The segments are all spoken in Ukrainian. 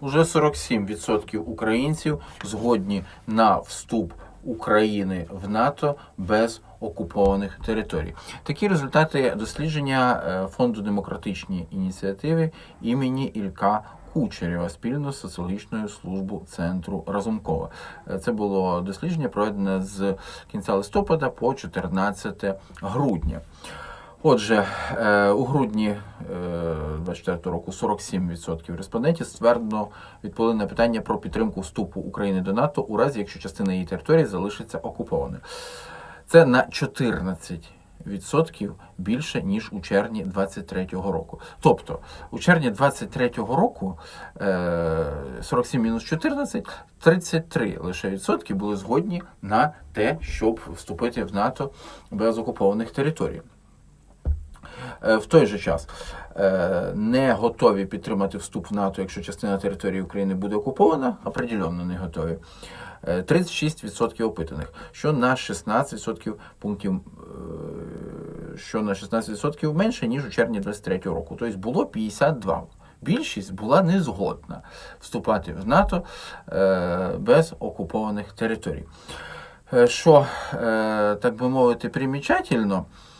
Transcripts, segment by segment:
уже 47% українців згодні на вступ України в НАТО без окупованих територій. Такі результати дослідження е, фонду демократичні ініціативи імені Ілька. Кучерєва спільно з соціологічною службою центру Разумкова. Е, Це було дослідження проведене з кінця листопада по 14 грудня. Отже, е, у грудні 24 року 47% респондентів ствердно відповіли на питання про підтримку вступу України до НАТО у разі, якщо частина її території залишиться окупованою. Це на 14% більше ніж у червні 23-го року. Тобто, у червні 23-го року е, 47 мінус 14, 33 лише відсотки були згодні на те, щоб вступити в НАТО без окупованих територій. Е, В той же час е, не готові підтримати вступ в НАТО, якщо частина території України буде окупована, определенно не готові. Е, 36% опитаних, що на 16% пунктів, е, що на 16% менше, ніж у червні 23 року. Тобто було 52. Більшість була не згодна вступати в НАТО е, без окупованих територій. Е, Що, е, так би мовити, примічательно, е,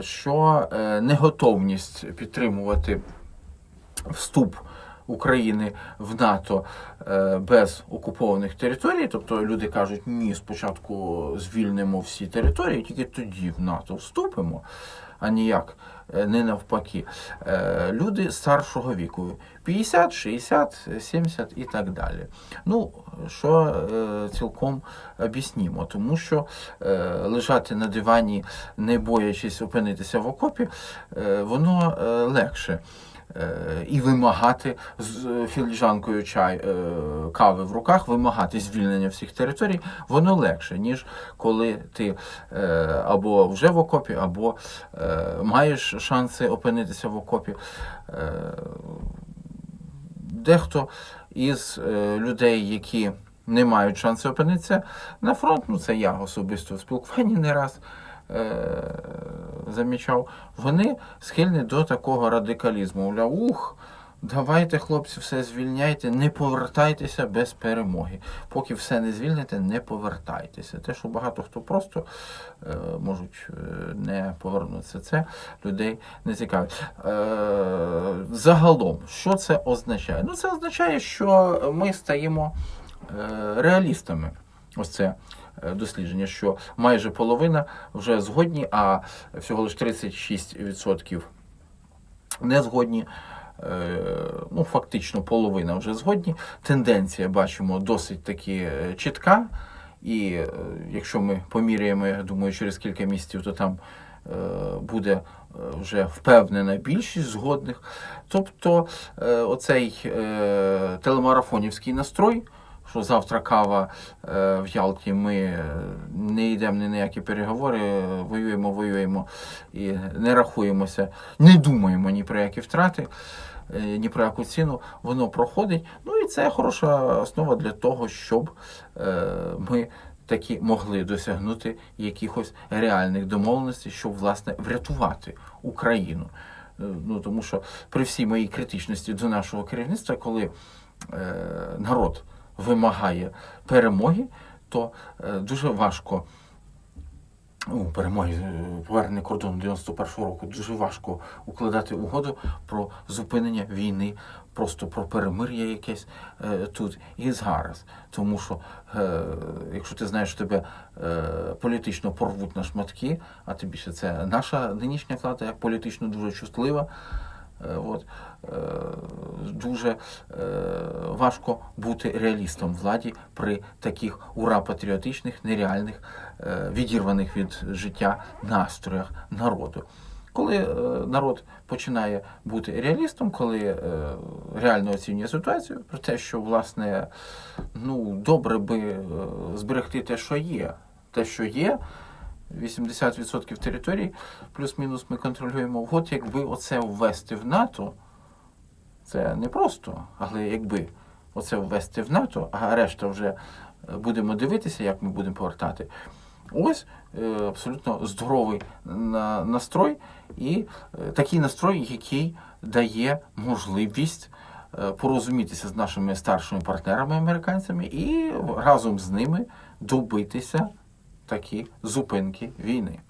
що е, неготовність підтримувати вступ України в НАТО е, без окупованих територій, тобто люди кажуть, ні, спочатку звільнимо всі території, тільки тоді в НАТО вступимо, а ніяк е, не навпаки. Е, Люди старшого віку 50, 60, 70 і так далі. Ну, що цілком об'яснімо, тому що лежати на дивані, не боячись опинитися в окопі, воно легше. Е, І вимагати з е, філіжанкою чай, е, кави в руках, вимагати звільнення всіх територій, воно легше, ніж коли ти або вже в окопі, або маєш шанси опинитися в окопі. Дехто із людей, які не мають шансу опинитися на фронт, ну це я особисто в спілкуванні не раз замічав, вони схильні до такого радикалізму. Мовляв, ух, давайте, хлопці, все звільняйте, не повертайтеся без перемоги. Поки все не звільните, не повертайтеся. Те, що багато хто просто е, можуть е, не повернутися, це людей не цікавить. Е, загалом, що це означає? Ну, це означає, що ми стаємо е, реалістами. Ось це е, дослідження, що майже половина вже згодні, а всього лише 36% не згодні. Е, Ну, фактично половина вже згодні. Тенденція бачимо досить таки е, чітка. І е, якщо ми поміряємо, я думаю, через кілька місяців, то там е, буде е, вже впевнена більшість згодних. Тобто е, оцей е, телемарафонівський настрой, що завтра кава е, в Ялті, ми е, не йдемо ні на які переговори, воюємо, воюємо і не рахуємося, не думаємо ні про які втрати. е, Ні про яку ціну воно проходить. Ну і це хороша основа для того, щоб ми таки могли досягнути якихось реальних домовленостей, щоб власне врятувати Україну. Ну тому що при всій моїй критичності до нашого керівництва, коли е, народ вимагає перемоги, то е, дуже важко. У перемоги е, повернення кордону 91-го року дуже важко укладати угоду про зупинення війни, просто про перемир'я якесь е, тут і зараз. Тому що е, якщо ти знаєш, що тебе е, політично порвуть на шматки, а тим більше це наша нинішня влада, як політично дуже чутлива. Е, От, е, дуже е, важко бути реалістом владі при таких ура-патріотичних, нереальних, відірваних від життя настроях народу. Коли народ починає бути реалістом, коли реально оцінює ситуацію, про те, що власне ну, добре би зберегти те, що є, те, що є, 80% територій, плюс-мінус ми контролюємо. От якби оце ввести в НАТО, це не просто, але якби оце ввести в НАТО, а решта вже е, будемо дивитися, як ми будемо повертати. Ось е, абсолютно здоровий на- настрой і е, такий настрой, який дає можливість порозумітися з нашими старшими партнерами американцями і разом з ними добитися такі зупинки війни.